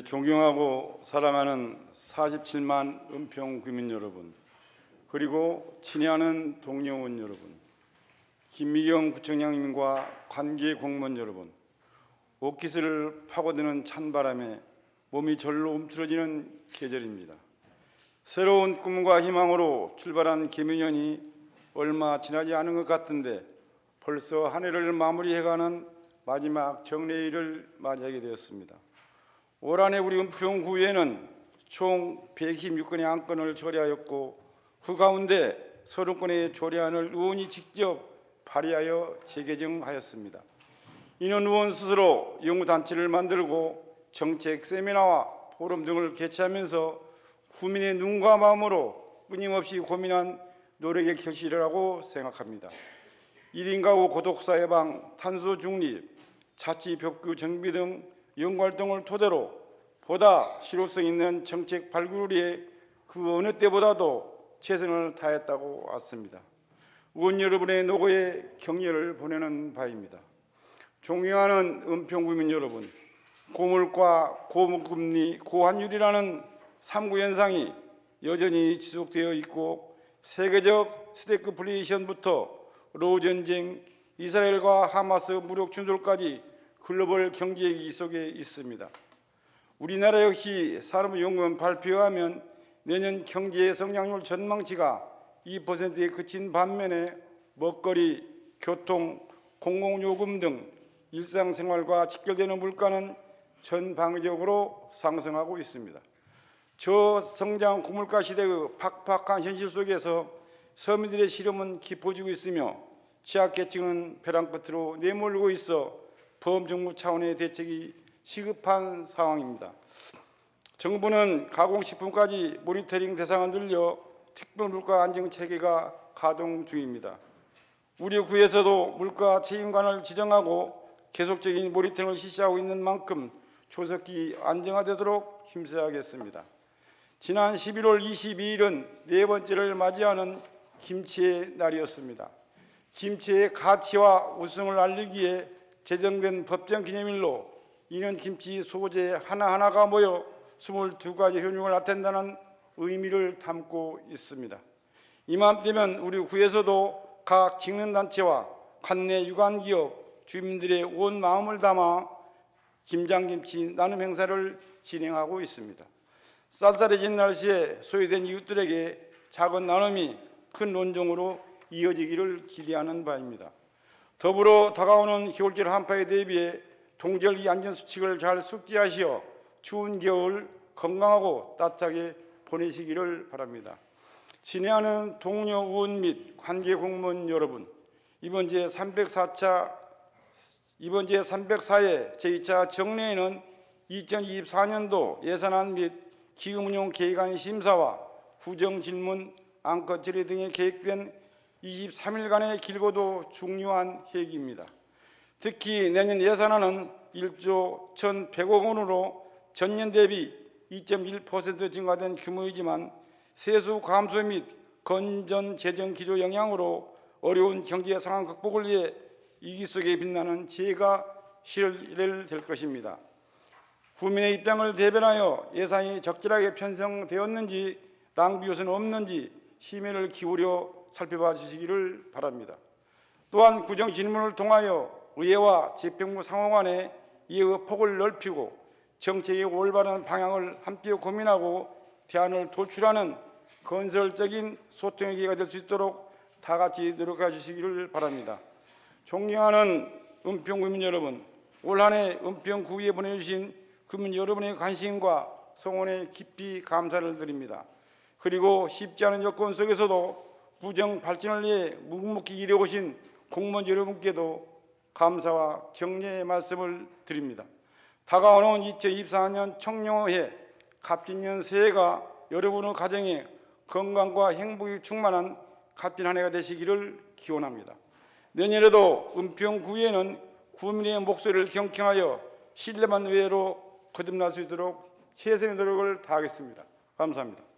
존경하고 사랑하는 47만 은평 구민 여러분, 그리고 친애하는 동료원 여러분, 김미경 구청장님과 관계 공무원 여러분, 옷깃을 파고드는 찬바람에 몸이 절로 움츠러지는 계절입니다. 새로운 꿈과 희망으로 출발한 개미년이 얼마 지나지 않은 것 같은데 벌써 한 해를 마무리해가는 마지막 정례일을 맞이하게 되었습니다. 올 한해 우리 은평구에는 총 126건의 안건을 처리하였고 그 가운데 30건의 조례안을 의원이 직접 발의하여 재개정하였습니다. 이는 의원 스스로 연구단체를 만들고 정책 세미나와 포럼 등을 개최하면서 국민의 눈과 마음으로 끊임없이 고민한 노력의 결실이라고 생각합니다. 1인 가구 고독사 예방, 탄소 중립, 자치 벽규 정비 등 연구 활동을 토대로 보다 실효성 있는 정책 발굴 위해 그 어느 때보다도 최선을 다했다고 왔습니다. 의원 여러분의 노고에 격려를 보내는 바입니다. 존경하는 은평구민 여러분, 고물가, 고금리, 고환율이라는 삼구 현상이 여전히 지속되어 있고 세계적 스태그플레이션부터 로우 전쟁, 이스라엘과 하마스 무력 충돌까지 글로벌 경제 위기 속에 있습니다. 우리나라 역시 산업연구원 발표하면 내년 경제 성장률 전망치가 2%에 그친 반면에 먹거리, 교통, 공공요금 등 일상생활과 직결되는 물가는 전방위적으로 상승하고 있습니다. 저성장 고물가 시대의 팍팍한 현실 속에서 서민들의 시름은 깊어지고 있으며 취약계층은 벼랑 끝으로 내몰고 있어 범정부 차원의 대책이 시급한 상황입니다. 정부는 가공식품까지 모니터링 대상을 늘려 특별 물가 안정 체계가 가동 중입니다. 우리 구에서도 물가 책임관을 지정하고 계속적인 모니터링을 실시하고 있는 만큼 조속히 안정화되도록 힘써야겠습니다. 지난 11월 22일은 네 번째를 맞이하는 김치의 날이었습니다. 김치의 가치와 우승을 알리기에 제정된 법정 기념일로 이는 김치 소재 하나하나가 모여 22가지 효능을 나타낸다는 의미를 담고 있습니다. 이맘때면 우리 구에서도 각 직능단체와 관내 유관기업 주민들의 온 마음을 담아 김장김치 나눔 행사를 진행하고 있습니다. 쌀쌀해진 날씨에 소외된 이웃들에게 작은 나눔이 큰 논정으로 이어지기를 기대하는 바입니다. 더불어 다가오는 겨울철 한파에 대비해 동절기 안전수칙을 잘 숙지하시어 추운 겨울 건강하고 따뜻하게 보내시기를 바랍니다. 친애하는 동료 의원 및 관계 공무원 여러분, 이번 제 304차 이번 제 304회 제2차 정례에는 2024년도 예산안 및 기금운용 계획안 심사와 구정 질문, 안건 처리 등에 계획된 23일간의 길고도 중요한 회기입니다. 특히 내년 예산안은 1조 1,100억 원으로 전년 대비 2.1% 증가된 규모이지만 세수 감소 및 건전 재정 기조 영향으로 어려운 경제 상황 극복을 위해 이기 속에 빛나는 지혜가 실현될 것입니다. 국민의 입장을 대변하여 예산이 적절하게 편성되었는지 낭비 요소는 없는지 심혈을 기울여 살펴봐 주시기를 바랍니다. 또한 구정 질문을 통하여 의회와 집행부 상호 간에 이의 폭을 넓히고 정책의 올바른 방향을 함께 고민하고 대안을 도출하는 건설적인 소통의 기회가 될 수 있도록 다 같이 노력해 주시기를 바랍니다. 존경하는 은평 구민 여러분, 올 한해 은평 구에 보내주신 구민 여러분의 관심과 성원에 깊이 감사를 드립니다. 그리고 쉽지 않은 여건 속에서도 부정 발전을 위해 묵묵히 일해오신 공무원 여러분께도 감사와 격려의 말씀을 드립니다. 다가오는 2024년 청룡회 갑진년 새해가 여러분의 가정에 건강과 행복이 충만한 값진 한 해가 되시기를 기원합니다. 내년에도 은평 구에는 구민의 목소리를 경청하여 신뢰만 외로 거듭날 수 있도록 최선의 노력을 다하겠습니다. 감사합니다.